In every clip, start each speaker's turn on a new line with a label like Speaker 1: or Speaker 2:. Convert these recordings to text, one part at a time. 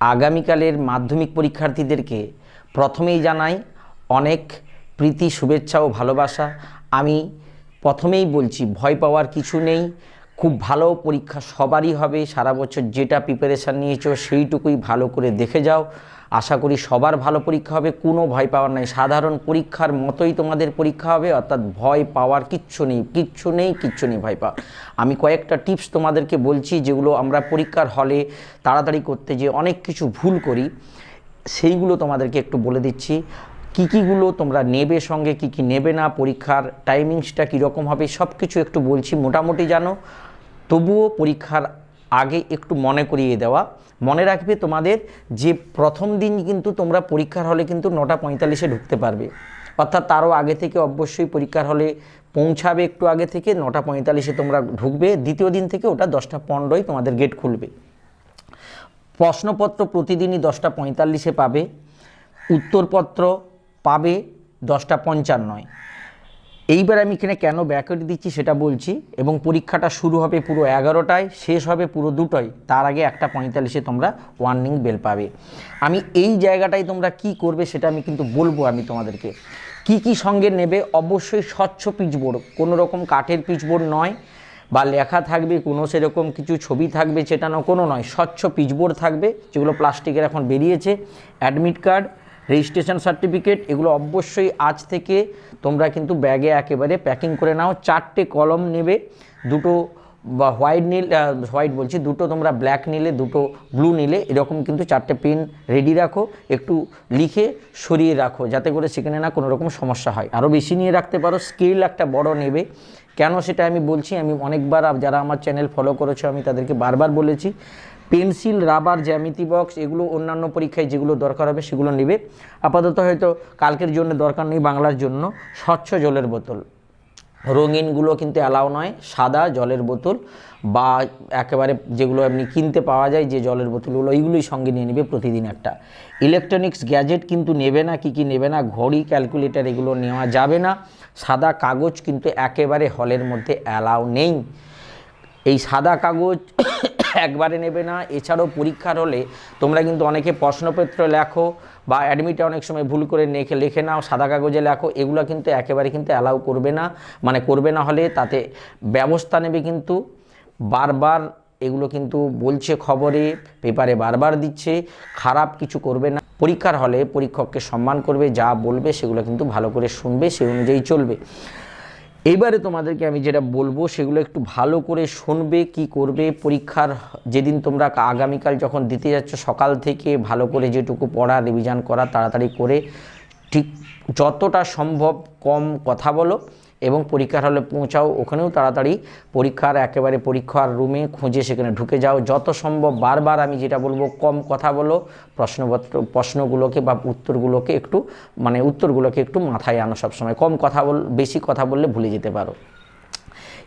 Speaker 1: আগামীকালের মাধ্যমিক পরীক্ষার্থীদেরকে প্রথমেই জানাই অনেক প্রীতি, শুভেচ্ছা ও ভালোবাসা। আমি প্রথমেই বলছি, ভয় পাওয়ার কিছু নেই। খুব ভালো পরীক্ষা সবারই হবে। সারা বছর যেটা প্রিপারেশান নিয়েছো সেইটুকুই ভালো করে দেখে যাও। আশা করি সবার ভালো পরীক্ষা হবে, কোনো ভয় পাওয়ার নাই। সাধারণ পরীক্ষার মতোই তোমাদের পরীক্ষা হবে, অর্থাৎ ভয় পাওয়ার কিচ্ছু নেই কিচ্ছু নেই কিচ্ছু নেই ভয় পাওয়ার আমি কয়েকটা টিপস তোমাদেরকে বলছি, যেগুলো আমরা পরীক্ষার হলে তাড়াতাড়ি করতে যে অনেক কিছু ভুল করি, সেইগুলো তোমাদেরকে একটু বলে দিচ্ছি। কী কীগুলো তোমরা নেবে সঙ্গে, কি কি নেবে না, পরীক্ষার টাইমিংসটা কীরকম হবে সব কিছু একটু বলছি। মোটামুটি জানো, তবুও পরীক্ষার আগে একটু মনে করিয়ে দেওয়া। মনে রাখবে তোমাদের যে প্রথম দিন কিন্তু তোমরা পরীক্ষার হলে কিন্তু নটা পঁয়তাল্লিশে ঢুকতে পারবে। অর্থাৎ তারও আগে থেকে অবশ্যই পরীক্ষার হলে পৌঁছাবে একটু আগে থেকে, নটা পঁয়তাল্লিশে তোমরা ঢুকবে। দ্বিতীয় দিন থেকে ওটা দশটা পনেরোই তোমাদের গেট খুলবে। প্রশ্নপত্র প্রতিদিনই দশটা পঁয়তাল্লিশে পাবে। উত্তরপত্র পাবে দশটা পঞ্চান্নয়। এইবার আমি এখানে কেন ব্যাকআউট দিচ্ছি সেটা বলছি এবং পরীক্ষাটা শুরু হবে পুরো এগারোটায়, শেষ হবে পুরো দুটোয়, তার আগে একটা পঁয়তাল্লিশে তোমরা ওয়ার্নিং বেল পাবে। আমি এই জায়গাটায় তোমরা কি করবে সেটা আমি কিন্তু বলব আমি তোমাদেরকে। কি কি সঙ্গে নেবে? অবশ্যই স্বচ্ছ পিচবোর্ড কোনো রকম কাঠের পিচবোর্ড নয় বা লেখা থাকবে, কোনো সেরকম কিছু ছবি থাকবে সেটা না কোনো নয়। স্বচ্ছ পিচবোর্ড থাকবে, যেগুলো প্লাস্টিকের এখন বেরিয়েছে। অ্যাডমিট কার্ড রেজিস্ট্রেশন সার্টিফিকেট, এগুলো অবশ্যই আজ থেকে তোমরা কিন্তু ব্যাগে একেবারে প্যাকিং করে নাও। চারটে কলম নেবে, দুটো বা হোয়াইট নীল হোয়াইট বলছি, দুটো তোমরা ব্ল্যাক নিলে, দুটো ব্লু নিলে, এরকম কিন্তু চারটে পেন রেডি রাখো, একটু লিখে সরিয়ে রাখো, যাতে করে সেখানে না কোনো রকম সমস্যা হয়। আরও বেশি নিয়ে রাখতে পারো, স্কেল একটা বড় নেবে। কেন সেটা আমি বলছি, আমি অনেকবার যারা আমার চ্যানেল ফলো করেছ, আমি তাদেরকে বারবার বলেছি পেন্সিল, রাবার, জ্যামিতি বক্স, এগুলো অন্যান্য পরীক্ষায় যেগুলো দরকার হবে সেগুলো নেবে। আপাতত হয়তো কালকের জন্য দরকার নেই বাংলার জন্য। স্বচ্ছ জলের বোতল। রঙিনগুলো কিন্তু অ্যালাউ নয়, সাদা জলের বোতল বা একেবারে যেগুলো এমনি কিনতে পাওয়া যায় যে জলের বোতলগুলো, এইগুলোই সঙ্গে নিয়ে নেবে প্রতিদিন একটা। ইলেকট্রনিক্স গ্যাজেট কিন্তু নেবে না, কি কি নেবে না, ঘড়ি ক্যালকুলেটর এগুলো নেওয়া যাবে না। সাদা কাগজ কিন্তু একেবারে হলের মধ্যে অ্যালাউ নেই। এই সাদা কাগজ একবারে নেবে না। এছাড়াও পরীক্ষার হলে তোমরা কিন্তু অনেকে প্রশ্নপত্র লেখো বা অ্যাডমিটে অনেক সময় ভুল করে নেখে লেখে নাও, সাদা কাগজে লেখো। এগুলো কিন্তু একেবারে কিন্তু অ্যালাউ করবে না। মানে করবে না হলে তাতে ব্যবস্থা নেবে কিন্তু। বারবার এগুলো কিন্তু বলছে খবরে, পেপারে বারবার দিচ্ছে। খারাপ কিছু করবে না। পরীক্ষার হলে পরীক্ষককে সম্মান করবে, যা বলবে সেগুলো কিন্তু ভালো করে শুনবে, সেই অনুযায়ী চলবে। এইবারে তোমাদেরকে আমি যেটা বলব, সেগুলো একটু ভালো করে শুনবে, কি করবে, পরীক্ষার যেদিন তোমরা আগামীকাল যখন দিতে যাচ্ছ, সকাল থেকে ভালো করে যেটুকু পড়া রিভিশন করা, তাড়াতাড়ি করে ঠিক যতটা সম্ভব কম কথা বলো। এবং পরীক্ষার হলে পৌঁছাও, ওখানেও তাড়াতাড়ি পরীক্ষার, একেবারে পরীক্ষার রুমে খুঁজে সেখানে ঢুকে যাও। যত সম্ভব বারবার আমি যেটা বলব, কম কথা বলো, প্রশ্নপত্র, প্রশ্নগুলোকে বা উত্তরগুলোকে একটু মানে উত্তরগুলোকে একটু মাথায় আনো সবসময়। কম কথা বল, বেশি কথা বললে ভুলে যেতে পারো।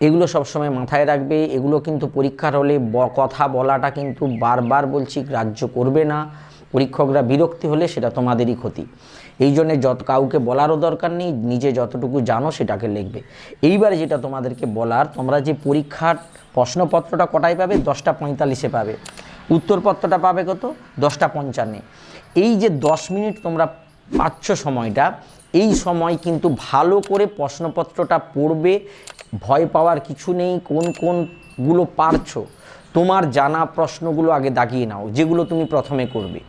Speaker 1: এগুলো সবসময় মাথায় রাখবে। এগুলো কিন্তু পরীক্ষার হলে ব- কথা বলাটা কিন্তু বারবার বলছি গ্রাহ্য করবে না। পরীক্ষকরা বিরক্তি হলে সেটা তোমাদেরই ক্ষতি। এই জন্যে যত কাউকে বলারও দরকার নেই, নিজে যতটুকু জানো সেটাকে লিখবে। এইবারে যেটা তোমাদেরকে বলার, তোমরা যে পরীক্ষার প্রশ্নপত্রটা কটায় পাবে? দশটা পঁয়তাল্লিশে পাবে। উত্তরপত্রটা পাবে কত? দশটা পঞ্চান্নে। এই যে দশ মিনিট তোমরা পাচ্ছ সময়টা, এই সময় কিন্তু ভালো করে প্রশ্নপত্রটা পড়বে, ভয় পাওয়ার কিছু নেই, কোন কোনগুলো পারছ। তোমার জানা প্রশ্নগুলো আগে দাগিয়ে নাও, যেগুলো তুমি প্রথমে করবে।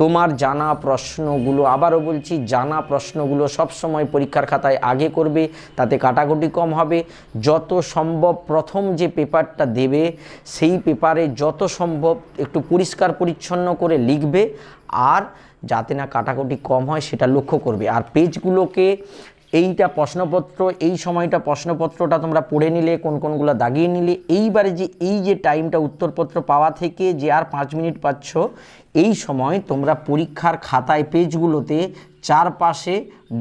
Speaker 1: তোমার জানা প্রশ্নগুলো, আবারও বলছি, জানা প্রশ্নগুলো সব সময় পরীক্ষার খাতায় আগে করবে, তাতে কাটাকুটি কম হবে। যত সম্ভব প্রথম যে পেপারটা দেবে, সেই পেপারে যত সম্ভব একটু পরিষ্কার পরিচ্ছন্ন করে লিখবে, আর যাতে না কাটাকুটি কম হয় সেটা লক্ষ্য করবে। আর পেজগুলোকে এইটা প্রশ্নপত্র, এই সময়টা প্রশ্নপত্রটা তোমরা পড়ে নিলে, কোন কোনগুলো দাগিয়ে নিলে। এইবারে যে এই যে টাইমটা উত্তরপত্র পাওয়া থেকে যে আর পাঁচ মিনিট পাচ্ছ, এই সময় তোমরা পরীক্ষার খাতায় পেজগুলোতে চারপাশে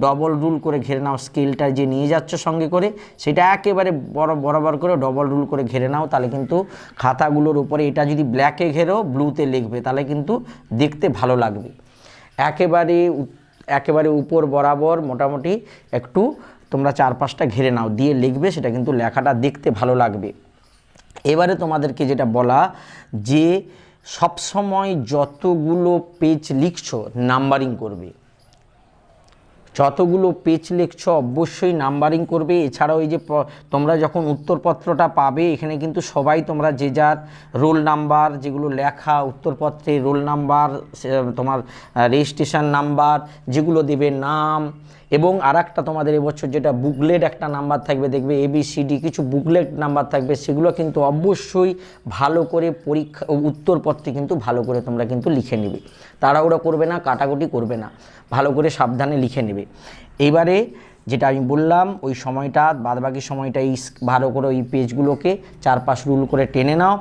Speaker 1: ডবল রুল করে ঘেরে নাও স্কেলটা যে নিয়ে যাচ্ছ সঙ্গে করে, সেটা একেবারে বড়, বরাবর করে ডবল রুল করে ঘেরে নাও। তাহলে কিন্তু খাতাগুলোর উপরে এটা যদি ব্ল্যাকে ঘেরো ব্লুতে লিখবে, তাহলে কিন্তু দেখতে ভালো লাগবে। একেবারে একেবারে উপর বরাবর মোটামুটি একটু তোমরা চারপাশটা ঘিরে নাও, দিয়ে লিখবে, সেটা কিন্তু লেখাটা দেখতে ভালো লাগবে। এবারে তোমাদেরকে যেটা বলা, যে সবসময় যতগুলো পেজ লিখছো নাম্বারিং করবে। যতগুলো পেজ লিখছ, অবশ্যই নাম্বারিং করবে। এছাড়াও এই যে তোমরা যখন উত্তরপত্রটা পাবে, এখানে কিন্তু সবাই তোমরা যে যার রোল নাম্বার যেগুলো লেখা উত্তরপত্রে রোল নাম্বার তোমার রেজিস্ট্রেশন নাম্বার যেগুলো দেবে নাম এবং আর একটা তোমাদের এবছর যেটা বুকলেট একটা নাম্বার থাকবে, দেখবে এবিসিডি কিছু বুকলেট নাম্বার থাকবে, সেগুলো কিন্তু অবশ্যই ভালো করে পরীক্ষা, উত্তরপত্রে কিন্তু ভালো করে তোমরা কিন্তু লিখে নেবে। তাড়াহুড়ো করবে না, কাটাকুটি করবে না, ভালো করে সাবধানে লিখে নেবে। এবারে যেটা আমি বললাম, ওই সময়টা, বাদবাকি সময়টা ভালো করে ওই পেজগুলোকে চারপাশ রুল করে টেনে নাও।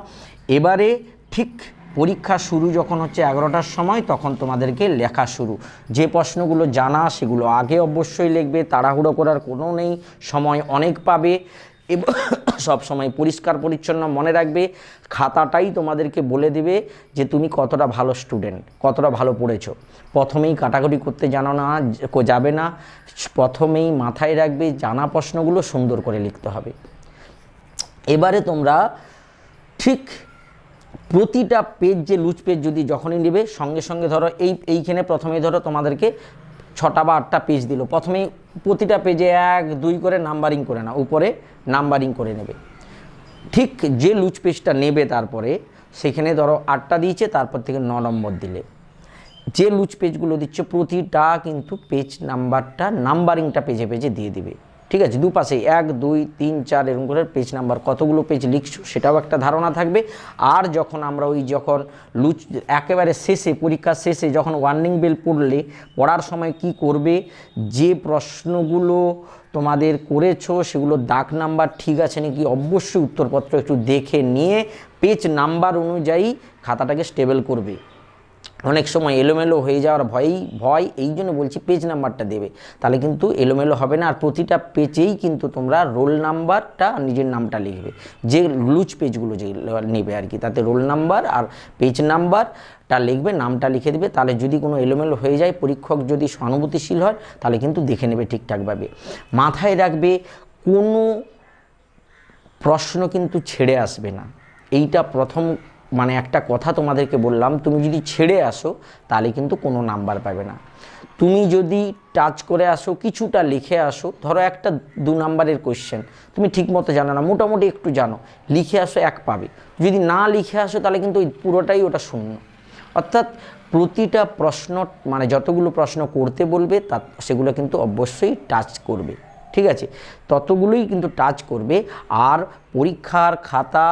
Speaker 1: এবারে ঠিক পরীক্ষা শুরু যখন হচ্ছে এগারোটার সময়, তখন তোমাদেরকে লেখা শুরু। যে প্রশ্নগুলো জানা, সেগুলো আগে অবশ্যই লিখবে, তাড়াহুড়ো করার কোনো নেই, সময় অনেক পাবে। এবং সব সময় পরিষ্কার পরিচ্ছন্ন মনে রাখবে। খাতাটাই তোমাদেরকে বলে দেবে যে তুমি কতটা ভালো স্টুডেন্ট কতটা ভালো পড়েছো। প্রথমেই কাটাকুটি করতে জানো না যাবে না। প্রথমেই মাথায় রাখবে, জানা প্রশ্নগুলো সুন্দর করে লিখতে হবে। এবারে তোমরা ঠিক প্রতিটা পেজ যে লুজ পেজ যদি যখনই নেবে, সঙ্গে সঙ্গে ধরো এই, এইখানে প্রথমেই ধরো তোমাদেরকে ছটা বা আটটা পেজ দিল। প্রথমেই প্রতিটা পেজে এক, দুই করে নাম্বারিং করে না উপরে নাম্বারিং করে নেবে। ঠিক যে লুজ পেজটা নেবে তারপরে, সেখানে ধরো আটটা দিয়েছে, তারপর থেকে ন নম্বর দিলে। যে লুজ পেজগুলো দিচ্ছে, প্রতিটা কিন্তু পেজ নাম্বারটা নাম্বারিংটা পেজে পেজে দিয়ে দিবে। ঠিক আছে দুপাশে এক, দুই, তিন, চার, এরকম করে পেজ নাম্বার কতগুলো পেজ লিখছো সেটাও একটা ধারণা থাকবে। আর যখন আমরা ওই যখন লুচ, একেবারে শেষে, পরীক্ষার শেষে যখন ওয়ার্নিং বেল পড়লে, পড়ার সময় কি করবে? যে প্রশ্নগুলো তোমাদের করেছ, সেগুলো দাগ নাম্বার ঠিক আছে নাকি? অবশ্যই উত্তরপত্র একটু দেখে নিয়ে পেজ নাম্বার অনুযায়ী খাতাটাকে স্টেবল করবে। অনেক সময় এলোমেলো হয়ে যাওয়ার ভয়ই, ভয়, এই জন্য বলছি পেজ নাম্বারটা দেবে। তাহলে কিন্তু এলোমেলো হবে না, আর প্রতিটা পেজেই কিন্তু তোমরা রোল নাম্বারটা নিজের নামটা লিখবে। যে লুজ পেজগুলো যে নেবে আর কি, তাতে রোল নাম্বার আর পেজ নাম্বারটা লিখবে, নামটা লিখে দেবে। তাহলে যদি কোনো এলোমেলো হয়ে যায়, পরীক্ষক যদি সহানুভূতিশীল হয়, তাহলে কিন্তু দেখে নেবে ঠিকঠাকভাবে। মাথায় রাখবে, কোনো প্রশ্ন কিন্তু ছেড়ে আসবে না। এইটা প্রথম মানে একটা কথা তোমাদেরকে বললাম, তুমি যদি ছেড়ে আসো, তাহলে কিন্তু কোনো নাম্বার পাবে না। তুমি যদি টাচ করে আসো, কিছুটা লিখে আসো, ধরো একটা দু নাম্বারের কোয়েশ্চেন তুমি ঠিকমতো জানো না, মোটামুটি একটু জানো, লিখে আসো এক পাবে। যদি না লিখে আসো, তাহলে কিন্তু ওই পুরোটাই ওটা শূন্য। অর্থাৎ প্রতিটা প্রশ্ন মানে যতগুলো প্রশ্ন করতে বলবে, তা, সেগুলো কিন্তু অবশ্যই টাচ করবে। ঠিক আছে? ততগুলোই কিন্তু টাচ করবে। আর পরীক্ষার খাতা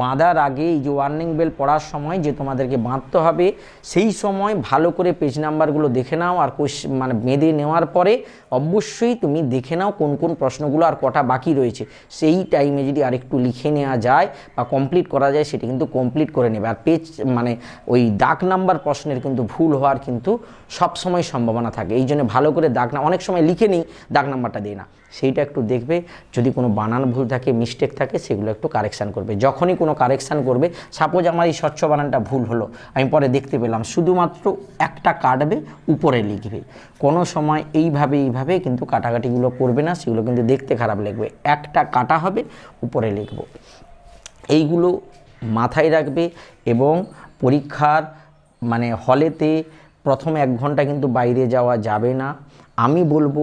Speaker 1: বাঁধার আগে এই যে ওয়ার্নিং বেল পড়ার সময় যে তোমাদেরকে বাঁধতে হবে, সেই সময় ভালো করে পেজ নাম্বারগুলো দেখে নাও আর কোশ্চেন মানে বেঁধে নেওয়ার পরে অবশ্যই তুমি দেখে নাও কোন কোন প্রশ্নগুলো আর কটা বাকি রয়েছে। সেই টাইমে যদি আরেকটু লিখে নেওয়া যায় বা কমপ্লিট করা যায়, সেটা কিন্তু কমপ্লিট করে নেবে। আর পেজ মানে ওই দাগ নাম্বার প্রশ্নের কিন্তু ভুল হওয়ার কিন্তু সবসময় সম্ভাবনা থাকে। এই জন্য ভালো করে দাগ না, অনেক সময় লিখে নিই, দাগ নাম্বারটা দিই না। সেইটা একটু দেখবে। যদি কোনো বানান ভুল থাকে মিস্টেক থাকে, সেগুলো একটু কারেকশান করবে। যখনই কোনো কারেকশান করবে সাপোজ আমার এই স্বচ্ছ বানানটা ভুল হলো, আমি পরে দেখতে পেলাম, শুধুমাত্র একটা কাটবে, উপরে লিখবে। কোনো সময় এইভাবে এইভাবে কিন্তু কাটাকাটিগুলো করবে না, সেগুলো কিন্তু দেখতে খারাপ লাগবে। একটা কাটা হবে, উপরে লিখব। এইগুলো মাথায় রাখবে এবং পরীক্ষার মানে হলেতে প্রথম এক ঘণ্টা কিন্তু বাইরে যাওয়া যাবে না। আমি বলব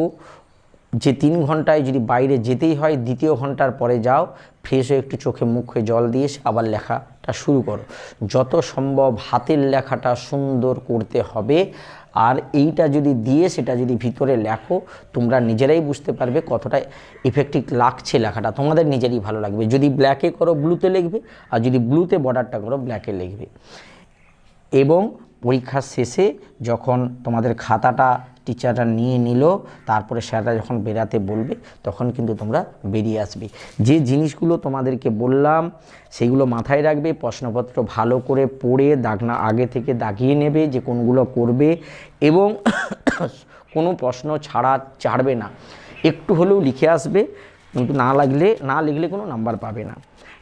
Speaker 1: যে তিন ঘন্টায় যদি বাইরে যেতেই হয়, দ্বিতীয় ঘণ্টার পরে যাও ফ্রেশ হয়ে একটু চোখে মুখে জল দিয়ে আবার লেখাটা শুরু করো। যত সম্ভব হাতের লেখাটা সুন্দর করতে হবে। আর এইটা যদি দিয়ে সেটা যদি ভিতরে লেখো, তোমরা নিজেরাই বুঝতে পারবে কতটা ইফেক্টিভ লাগছে লেখাটা। তোমাদের নিজেরই ভালো লাগবে। যদি ব্ল্যাকে করো ব্লুতে লিখবে, আর যদি ব্লুতে বর্ডারটা করো ব্ল্যাকে লিখবে। এবং পরীক্ষার শেষে যখন তোমাদের খাতাটা টিচাররা নিয়ে নিল, তারপরে স্যাররা যখন বেরাতে বলবে, তখন কিন্তু তোমরা বেরিয়ে আসবে। যে জিনিসগুলো তোমাদেরকে বললাম, সেগুলো মাথায় রাখবে, প্রশ্নপত্র ভালো করে পড়ে দাগনা আগে থেকে দাগিয়ে নেবে যে কোনগুলো করবে এবং কোনো প্রশ্ন ছাড়া ছাড়বে না। একটু হলেও লিখে আসবে কিন্তু না লাগলে, না লিখলে কোনো নাম্বার পাবে না।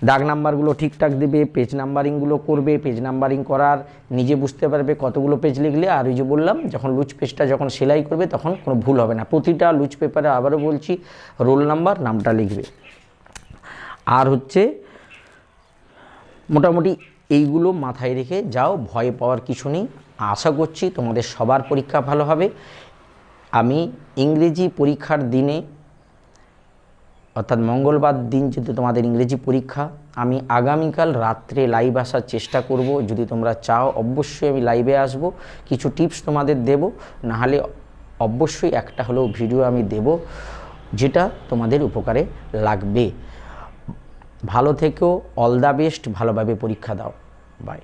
Speaker 1: দাগ নাম্বারগুলো ঠিকঠাক দেবে পেজ নাম্বারিংগুলো করবে পেজ নাম্বারিং করার, নিজে বুঝতে পারবে কতগুলো পেজ লিখলে। আর ওই যে বললাম, যখন লুজ পেজটা যখন সেলাই করবে, তখন কোনো ভুল হবে না। প্রতিটা লুজ পেপারে আবারও বলছি রোল নাম্বার নামটা লিখবে। আর হচ্ছে, মোটামুটি এইগুলো মাথায় রেখে যাও, ভয় পাওয়ার কিছু নেই। আশা করছি তোমাদের সবার পরীক্ষা ভালো হবে। আমি ইংরেজি পরীক্ষার দিনে অর্থাৎ মঙ্গলবার দিন যদি তোমাদের ইংরেজি পরীক্ষা, আমি আগামীকাল রাত্রে লাইভ আসার চেষ্টা করব। যদি তোমরা চাও, অবশ্যই আমি লাইভে আসব। কিছু টিপস তোমাদের দেব। নাহলে অবশ্যই একটা হলেও ভিডিও আমি দেব, যেটা তোমাদের উপকারে লাগবে। ভালো থেকেও অল দ্য বেস্ট ভালোভাবে পরীক্ষা দাও। বাই